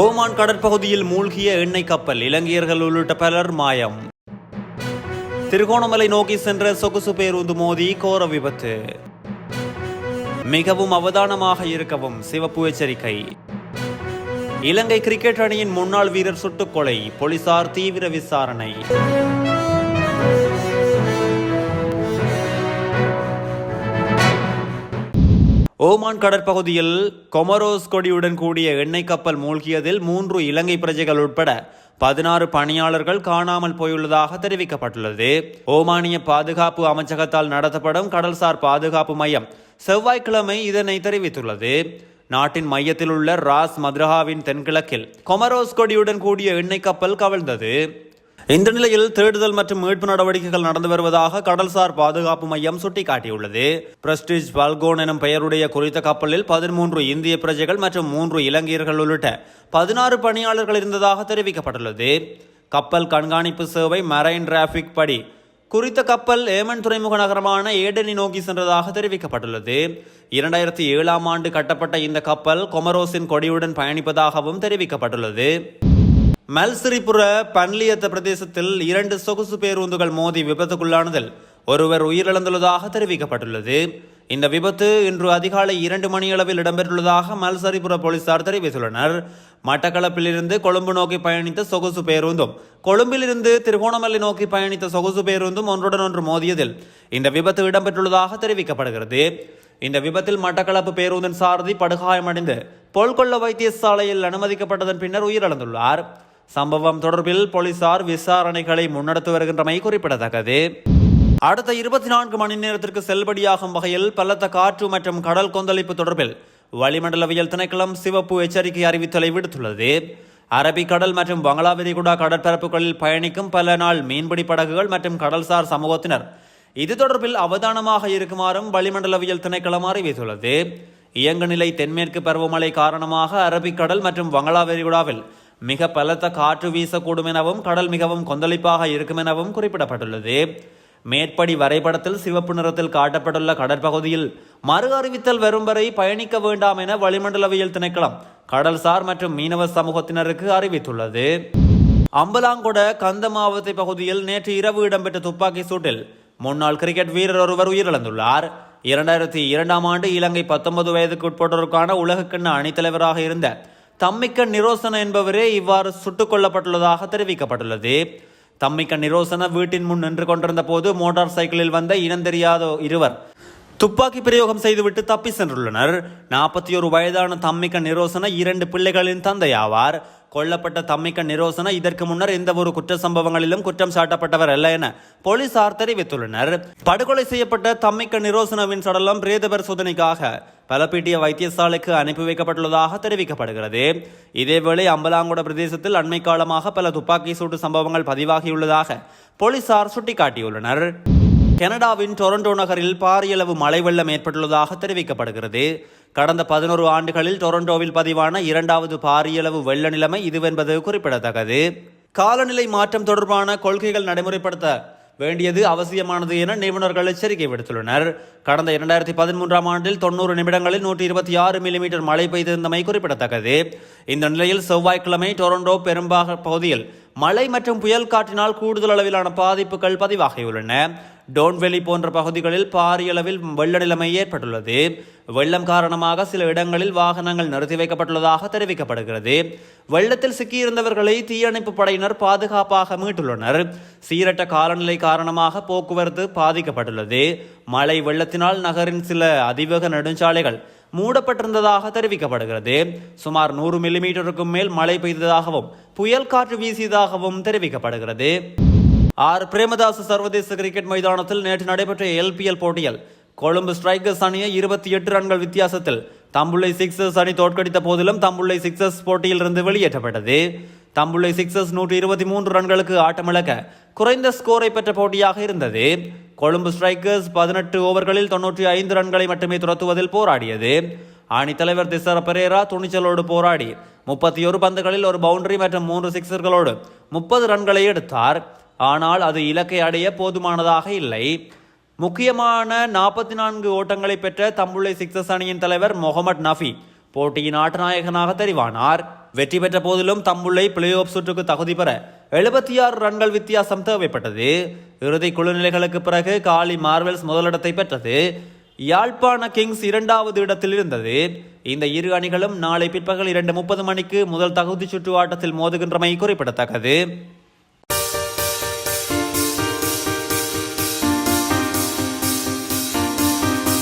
Oman கடற்பகுதியில் மூழ்கிய எண்ணெய் கப்பல் இலங்கையர்கள் உள்ளிட்ட பலர் மாயம். திருகோணமலை நோக்கி சென்ற சொகுசு பேருந்து மோதி கோர விபத்து. மிகவும் அவதானமாக இருக்கவும் சிவப்பு எச்சரிக்கை. இலங்கை கிரிக்கெட் அணியின் முன்னாள் வீரர் சுட்டுக்கொலை போலீசார் தீவிர விசாரணை. ஓமான் கடற்பகுதியில் கொமரோஸ் கொடியுடன் கூடிய எண்ணெய் கப்பல் மூழ்கியதில் மூன்று இலங்கை பிரஜைகள் உட்பட பதினாறு பணியாளர்கள் காணாமல் போயுள்ளதாக தெரிவிக்கப்பட்டுள்ளது. ஓமானிய பாதுகாப்பு அமைச்சகத்தால் நடத்தப்படும் கடல்சார் பாதுகாப்பு மையம் செவ்வாய்க்கிழமை இதனை தெரிவித்துள்ளது. நாட்டின் மையத்தில் உள்ள ராஸ் மத்ரஹாவின் தென்கிழக்கில் கொமரோஸ் கொடியுடன் கூடிய எண்ணெய் கப்பல் கவிழ்ந்தது. இந்த நிலையில் தேடுதல் மற்றும் மீட்பு நடவடிக்கைகள் நடந்து வருவதாக கடல்சார் பாதுகாப்பு மையம் சுட்டிக்காட்டியுள்ளது. பிரஸ்டிஜ் பல்கோன் எனும் பெயருடைய குறித்த கப்பலில் பதிமூன்று இந்திய பிரஜைகள் மற்றும் மூன்று இலங்கையர்கள் உள்ளிட்ட பதினாறு பணியாளர்கள் இருந்ததாக தெரிவிக்கப்பட்டுள்ளது. கப்பல் கண்காணிப்பு சேவை மரைன் டிராபிக் படி குறித்த கப்பல் ஏமன் துறைமுக நகரமான ஏடனி நோக்கி சென்றதாக தெரிவிக்கப்பட்டுள்ளது. இரண்டாயிரத்தி ஏழாம் ஆண்டு கட்டப்பட்ட இந்த கப்பல் கொமரோஸின் கொடியுடன் பயணிப்பதாகவும் தெரிவிக்கப்பட்டுள்ளது. மல்சிரிபுர பன்லியத்த பிரதேசத்தில் இரண்டு சொகுசு பேருந்துகள் மோதி விபத்துக்குள்ளானதில் ஒருவர் உயிரிழந்துள்ளதாக தெரிவிக்கப்பட்டுள்ளது. இந்த விபத்து இன்று அதிகாலை இரண்டு மணியளவில் இடம்பெற்றுள்ளதாக மல்சரிபுர போலீசார் தெரிவித்துள்ளனர். மட்டக்களப்பிலிருந்து கொழும்பு நோக்கி பயணித்த சொகுசு பேருந்தும் கொழும்பிலிருந்து திருகோணமலை நோக்கி பயணித்த சொகுசு பேருந்தும் ஒன்றுடன் ஒன்று மோதியதில் இந்த விபத்து இடம்பெற்றுள்ளதாக தெரிவிக்கப்படுகிறது. இந்த விபத்தில் மட்டக்களப்பு பேருந்தின் சாரதி படுகாயமடைந்து பொல்கொள்ள வைத்தியசாலையில் அனுமதிக்கப்பட்டதன் பின்னர் உயிரிழந்துள்ளார். சம்பவம் தொடர்பில் போலீசார் விசாரணைகளை முன்னெடுத்து வருகின்றமை குறிப்பிடத்தக்கது. அடுத்த இருபத்தி நான்கு மணி நேரத்திற்கு செல்லுபடியாகும் வகையில் பலத்த காற்று மற்றும் கடல் கொந்தளிப்பு தொடர்பில் வளிமண்டலவியல் திணைக்களம் சிவப்பு எச்சரிக்கை அறிவித்தலை விடுத்துள்ளது. அரபிக்கடல் மற்றும் வங்களா விரிகுடா கடற்பரப்புகளில் பயணிக்கும் பல நாள் மீன்பிடி படகுகள் மற்றும் கடல்சார் சமூகத்தினர் இது தொடர்பில் அவதானமாக இருக்குமாறும் வளிமண்டலவியல் திணைக்களம் அறிவித்துள்ளது. இயங்குநிலை தென்மேற்கு பருவமழை காரணமாக அரபிக்கடல் மற்றும் வங்களா விரிகுடாவில் மிக பலத்த காற்று வீசக்கூடும் எனவும் கடல் மிகவும் கொந்தளிப்பாக இருக்கும் எனவும் குறிப்பிடப்பட்டுள்ளது. மேற்படி வரைபடத்தில் சிவப்பு நிறத்தில் காட்டப்பட்டுள்ள கடற்பகுதியில் மறு அறிவித்தல் வரும் வரை பயணிக்க வேண்டாம் என வளிமண்டலவியல் திணைக்களம் கடல்சார் மற்றும் மீனவ சமூகத்தினருக்கு அறிவித்துள்ளது. அம்பலாங்கொட கந்தமாவத்தை பகுதியில் நேற்று இரவு இடம்பெற்ற துப்பாக்கி சூட்டில் முன்னாள் கிரிக்கெட் வீரர் ஒருவர் உயிரிழந்துள்ளார். இரண்டாயிரத்தி இரண்டாம் ஆண்டு இலங்கை பத்தொன்பது வயதுக்கு உட்பட்டோருக்கான உலகக்கிண்ண அணித்தலைவராக இருந்த தம்மிக்க நிரோசன என்பவரே இவ்வாறு சுட்டுக் கொல்லப்பட்டுள்ளதாக தெரிவிக்கப்பட்டுள்ளது. தம்மிக்க நிரோசன வீட்டின் முன் நின்று கொண்டிருந்த போது மோட்டார் சைக்கிளில் வந்த இனந்தெரியாத இருவர் துப்பாக்கி பிரயோகம் செய்துவிட்டு தப்பி சென்றுள்ளனர். நாற்பத்தி ஒரு வயதான தம்மிக்க நிரோசன இரண்டு பிள்ளைகளின் தந்தையாவார். கொல்லப்பட்ட தம்மிக்க நிரோசன இதற்கு முன்னர் எந்த ஒரு குற்ற சம்பவங்களிலும் குற்றம் சாட்டப்பட்டவர் அல்ல என போலீசார் தெரிவித்துள்ளனர். படுகொலை செய்யப்பட்ட தம்மிக்க நிரோசனவின் சடலம் பிரேத பரிசோதனைக்காக பலப்பீட்டிய வைத்தியசாலைக்கு அனுப்பி வைக்கப்பட்டுள்ளதாக தெரிவிக்கப்படுகிறது. இதேவேளை அம்பலாங்குட பிரதேசத்தில் அண்மை காலமாக பல துப்பாக்கி சூட்டு சம்பவங்கள் பதிவாகியுள்ளதாக போலீசார் சுட்டிக்காட்டியுள்ளனர். கனடாவின் டொரண்டோ நகரில் பாரியளவு மழை வெள்ளம் ஏற்பட்டுள்ளதாக தெரிவிக்கப்படுகிறது. கடந்த பதினோரு ஆண்டுகளில் டொரண்டோவில் பதிவான இரண்டாவது பாரியளவு வெள்ள நிலைமை இதுவென்பது குறிப்பிடத்தக்கது. காலநிலை மாற்றம் தொடர்பான கொள்கைகள் நடைமுறைப்படுத்த வேண்டியது அவசியமானது என நிபுணர்கள் எச்சரிக்கை விடுத்துள்ளனர். கடந்த இரண்டாயிரத்தி பதிமூன்றாம் ஆண்டில் தொண்ணூறு நிமிடங்களில் நூற்றி இருபத்தி ஆறு மில்லிமீட்டர் மழை பெய்திருந்தமை குறிப்பிடத்தக்கது. இந்த நிலையில் செவ்வாய்க்கிழமை டொரண்டோ பெரும்பாக பகுதியில் மழை மற்றும் புயல் காற்றினால் கூடுதல் அளவிலான பாதிப்புகள் பதிவாகியுள்ளன. டோன்வெளி போன்ற பகுதிகளில் பாரிய அளவில் வெள்ள நிலைமை ஏற்பட்டுள்ளது. வெள்ளம் காரணமாக சில இடங்களில் வாகனங்கள் நிறுத்தி வைக்கப்பட்டுள்ளதாக தெரிவிக்கப்படுகிறது. வெள்ளத்தில் சிக்கியிருந்தவர்களை தீயணைப்பு படையினர் பாதுகாப்பாக மீட்டுள்ளனர். சீரட்ட காலநிலை காரணமாக போக்குவரத்து பாதிக்கப்பட்டுள்ளது. மழை வெள்ளத்தினால் நகரின் சில அதிவேக நெடுஞ்சாலைகள் மூடப்பட்டிருந்ததாக தெரிவிக்கப்படுகிறது. சுமார் நூறு மில்லிமீட்டருக்கும் மேல் மழை பெய்ததாகவும் புயல் காற்று வீசியதாகவும் தெரிவிக்கப்படுகிறது. ஆர். பிரேமதாஸ் சர்வதேச கிரிக்கெட் மைதானத்தில் நேற்று நடைபெற்ற எல்பிஎல் போட்டியில் கொழும்பு ஸ்ட்ரைக்கர்ஸ் அணியை இருபத்தி எட்டு ரன்கள் வித்தியாசத்தில் தம்புள்ளை சிக்ஸர்ஸ் அணி தோற்கடித்த போதிலும் தம்புள்ளை சிக்ஸர்ஸ் போட்டியிலிருந்து வெளியேற்றப்பட்டது. தம்புள்ளை சிக்ஸர்ஸ் நூற்றி இருபத்தி மூன்று ரன்களுக்கு ஆட்டமிழக்க குறைந்த ஸ்கோரை பெற்ற போட்டியாக இருந்தது. கொழும்பு ஸ்ட்ரைக்கர்ஸ் பதினெட்டு ஓவர்களில் தொன்னூற்றி ஐந்து ரன்களை மட்டுமே துரத்துவதில் போராடியது. அணித்தலைவர் திசர பெரேரா துணிச்சலோடு போராடி முப்பத்தி ஒரு பந்துகளில் ஒரு பவுண்டரி மற்றும் மூன்று சிக்ஸர்களோடு முப்பது ரன்களை எடுத்தார். ஆனால் அது இலக்கை அடைய போதுமானதாக இல்லை. முக்கியமான நாற்பத்தி நான்கு ஓட்டங்களை பெற்ற தம்புள்ளை சிக்சஸ் அணியின் தலைவர் முகமது நஃபி போட்டியின் ஆட்டநாயகனாக தெரிவானார். வெற்றி பெற்ற போதிலும் தம்புள்ளை பிளே ஆஃப் சுற்றுக்கு தகுதி பெற எழுபத்தி ஆறு ரன்கள் வித்தியாசம் தேவைப்பட்டது. இறுதி குழுநிலைகளுக்கு பிறகு காலி மார்வெல்ஸ் முதலிடத்தை பெற்றது. யாழ்ப்பாண கிங்ஸ் இரண்டாவது இடத்தில் இருந்தது. இந்த இரு அணிகளும் நாளை பிற்பகல் இரண்டு முப்பது மணிக்கு முதல் தகுதி சுற்று ஆட்டத்தில் மோதுகின்றமை குறிப்பிடத்தக்கது.